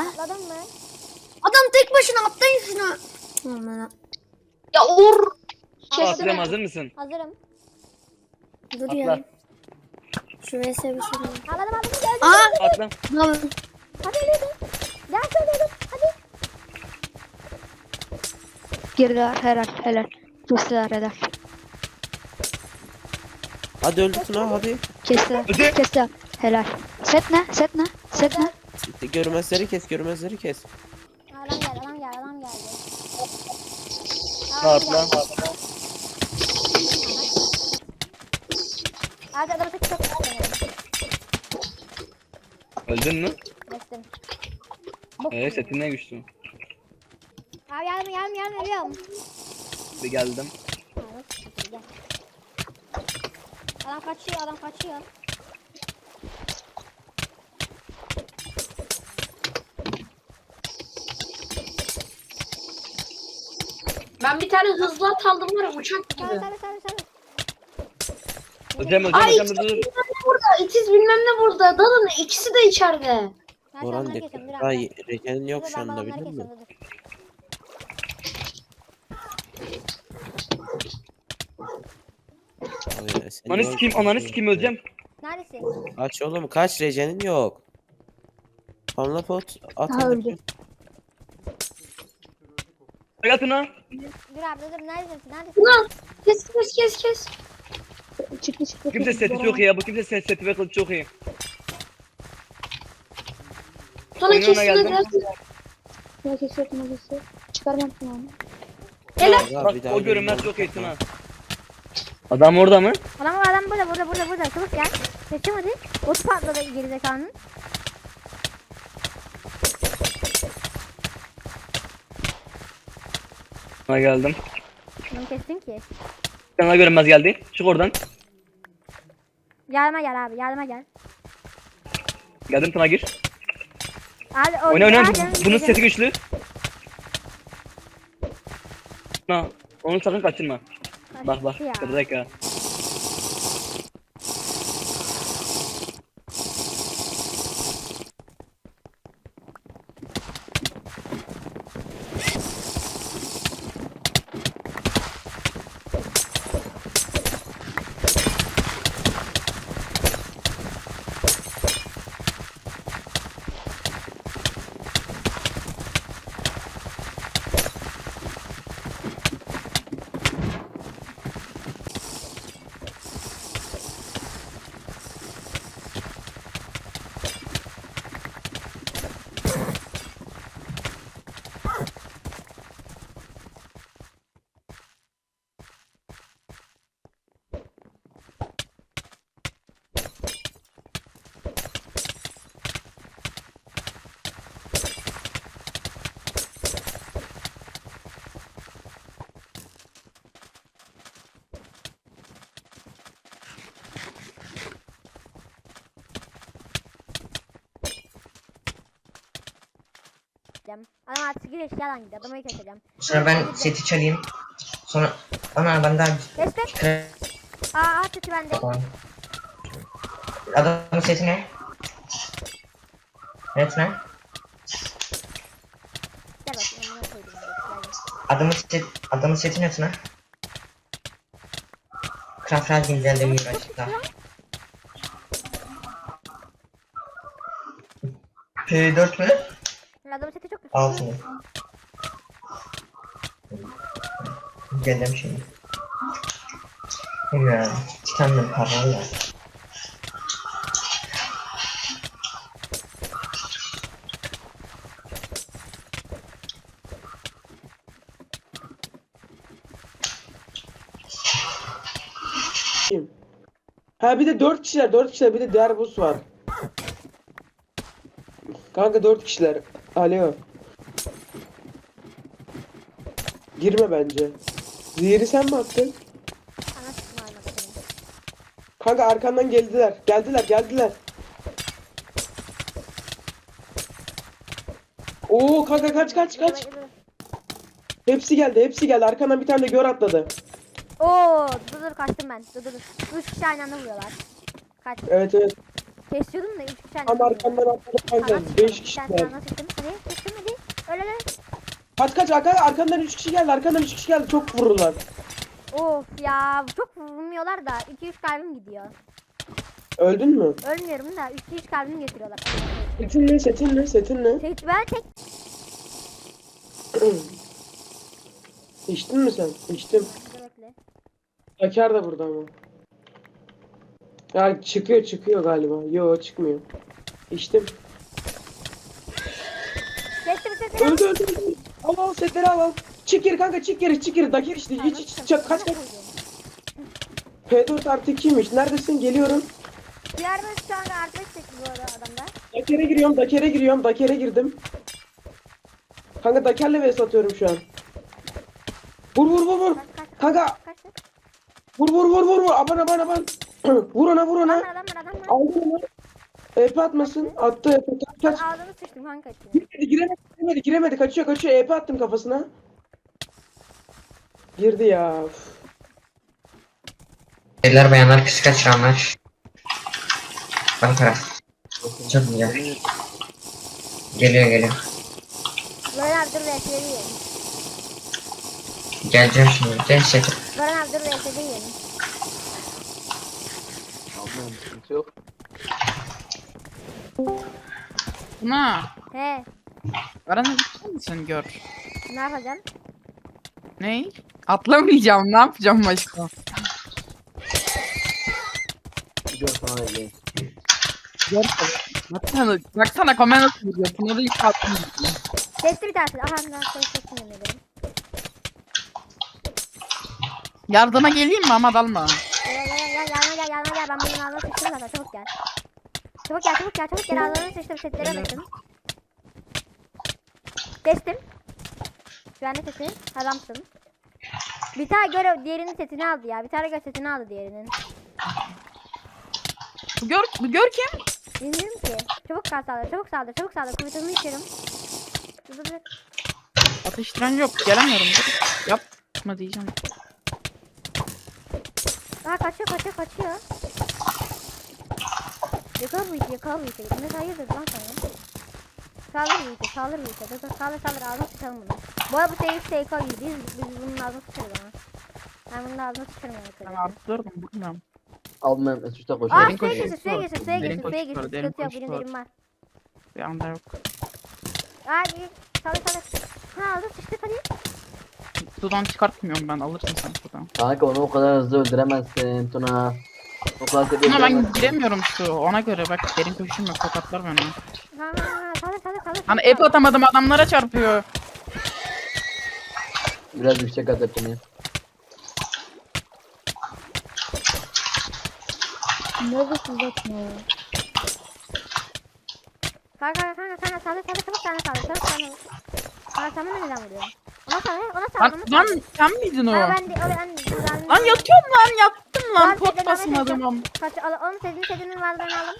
Atladın mı? Adam tek başına atlayın şuna. Aman, Ya. Atladım. Kesene. Asrem hazır mısın? Hazırım. Dur Atla. ya. Şuraya bir şey. Atladım atladım geldim. Aa! Atla. Ne yapıyorsun? Hadi ölüyordum. Gel söylüyordum. Hadi. Girdiler helal helal. Kestiler helal. Hadi öldürsün ha hadi. Kestiler. Öde. Kestiler. Helal. Set ne? Set ne? Set ne? Görmezleri kes görmezleri kes. Adam geldi adam geldi adam geldi. Atla. Hadi adamı tek çok beğendim. Öldün mü? Geçtim. Bok. Ee setin ne güçlü. Abi yardım yardım yardım ölüyorum. Bir geldim. Adam kaçıyor adam kaçıyor. Ben bir tane hızlı at aldım var ya uçak gibi. sarı sarı sarı. Hocam hocam Ay hocam dur dur. bilmem ne burada. itiz bilmem ne burada. Dalın ikisi de içeride. Ben onları dikkat. dur Daha abi. rekenin yok Dur, şu ben anda onları biliyor musun? kesiyorum, dur, Ananı sikeyim ananı sikeyim öleceğim. Neredesin? Kaç oğlum kaç recenin yok. Panla pot at. Ha, hadi. öldü. Hayatına. Dur abi dur neredesin neredesin? Ulan kes kes kes kes. Çıktı çıktı. Kimse seti çok iyi ya. Bu kimse set seti ve kılıç çok iyi. Sonra Oyununa kestin geldim. hadi. Ne kesiyor ne kesiyor. Çıkarmam şunu onu. Helal. Ya, Bak bir daha o görünmez çok iyi Tuna. Adam orada mı? Adam adam burada burada burada burada çabuk gel. Seçim hadi. Otu patladı gerizekanın. Ha geldim. Bunu kestin ki. Sana görünmez geldi. Çık oradan. Yardıma gel abi yardıma gel. Geldim Tuna gir. Abi o Oyna oyna. Bunun seti güçlü. Tuna. Onu sakın kaçırma. Bak bak. Ya. Kıracak ya. Adam artık gir eşyadan gidiyor. Adamı keseceğim. Sonra ben seti çalayım. Sonra ana ben daha kre- Aa seti bende. Adamın seti ne? Evet ne? Adamın set adamın seti ne Razgin geldi mi başta? P4 mü? Adamın seti çok Altı mı? Şimdi. Bilmiyorum. Titan'ın paralı ya. Ha bir de 4 kişiler 4 kişiler bir de diğer boss var. Kanka 4 kişiler. Alo. Girme bence. Zehri sen mi attın? İstedim. Kanka arkandan geldiler. Geldiler geldiler. Oo kanka kaç kaç kaç. Hepsi geldi hepsi geldi. Arkandan bir tane de gör atladı. Oo dur dur kaçtım ben. Dur dur dur. Üç kişi aynı anda vuruyorlar. Kaç. Evet evet. Kesiyordum da üç kişi aynı anda vuruyorlar. arkandan atladı kanka. sıktım. 5 Bir tane kişiler. sana sıktım. Hadi. Öyle öyle. Kaç kaç arka, arkandan 3 kişi geldi arkandan 3 kişi geldi çok vururlar. Of ya çok vurmuyorlar da 2-3 kalbim gidiyor. Öldün mü? Ölmüyorum da 3-3 kalbimi getiriyorlar. Setin ne setin ne setin ne? Tek, ben tek İçtin mi sen? İçtim. Bekle. Dakar da burada ama. Ya çıkıyor çıkıyor galiba. Yo çıkmıyor. İçtim. Öldü öldü öldü. Al al setleri al al. Çık geri kanka çık geri çık geri. Dakar işte hiç hiç çık kaç kaç. P4 artı 2'ymiş. Neredesin? Geliyorum. Diğer ben şu anda arkadaş çekti bu arada adamda. Daker'e giriyorum, Daker'e giriyorum, Daker'e girdim. Kanka Daker'le vs atıyorum şu an. Vur vur vur vur. Kaç kaç Kanka kaç kaç. vur vur vur vur vur. Aman aman aman. vur ona vur ona. adam var adam var. Aldın onu. EP atmasın. Attı EP. Kaç kaç. Ağzını sıçtım kanka içine. Giremedi giremedi giremedi giremedi. Kaçıyor kaçıyor. EP attım kafasına. Girdi ya. Üf. Beyler bayanlar kız kaçıranlar. Ön taraf. Çok güzel. Geliyor geliyor. Zoran abi dur VS'de yiyelim. Geleceğim şimdi. Gel şey. Zoran abi dur VS'de yiyelim. Buna. He Aranı bir misin gör. ne yapacaksın? Ne? Atlamayacağım. Ne yapacağım başka? Gör tabii. Baksana, baksana kamera nasıl vuruyor. Pınar'ı ilk attım. Kesti bir tanesi. Aha ben sana kestim yemin ederim. Yardıma geleyim mi ama dalma. Gel gel gel yanıma gel yanıma gel ben bunun ağzına sıçtım zaten çabuk gel. Çabuk gel çabuk gel çabuk gel ağzına sıçtım setlere bakın. Kestim. Güvenli sesi adamsın. Bir tane görev diğerinin setini aldı ya. Bir tane görev setini aldı diğerinin. Gör, gör kim? Bilmiyorum ki. Çabuk kal saldır çabuk saldır çabuk saldır. Kuvvetimi içerim. Dur dur dur. Ateştiren yok. Gelemiyorum. Dur. Yapma diyeceğim. Daha kaçıyor kaçıyor kaçıyor. Yakala bu iti bu iti. Ne hayırdır lan sana? Saldır bu iti saldır bu iti. Dur saldır saldır ağzına sıçalım bunu. Bu arada bu seyir seyir koy biz, biz bunun ağzına sıçarız ama. Ben bunun ağzına sıçarım Ben yani. artık durdum. Bilmiyorum. Almayayım üstte Aa koşuyor. Derin suya girsin suya girsin suya girsin suya derin Sıkıntı yok benim derim var. Bir anda yok. Hadi saldır saldır. Ha aldı sıçtık hadi. Sudan çıkartmıyorum ben. Alırsın sen sudan. Kanka onu o kadar hızlı öldüremezsin Tuna. O kadar hızlı Ama ben giremiyorum şu. Ona göre bak derin koşum yok. Tokatlar beni. Saldır. Hani ep atamadım adamlara çarpıyor. Biraz yüksek at hepsini. Neredesin zaten ya? Kanka kanka kanka saldır saldır çabuk sana çabuk sana. Sen bana neden vuruyorsun? Ona saldır ona Lan, saldır. lan sen miydin o? Ha ben de o ben ben Lan yatıyorum lan yattım lan. Lan Pot basmadım edeceğim. am. Kaç al onun sedini sedinin var ben aldım.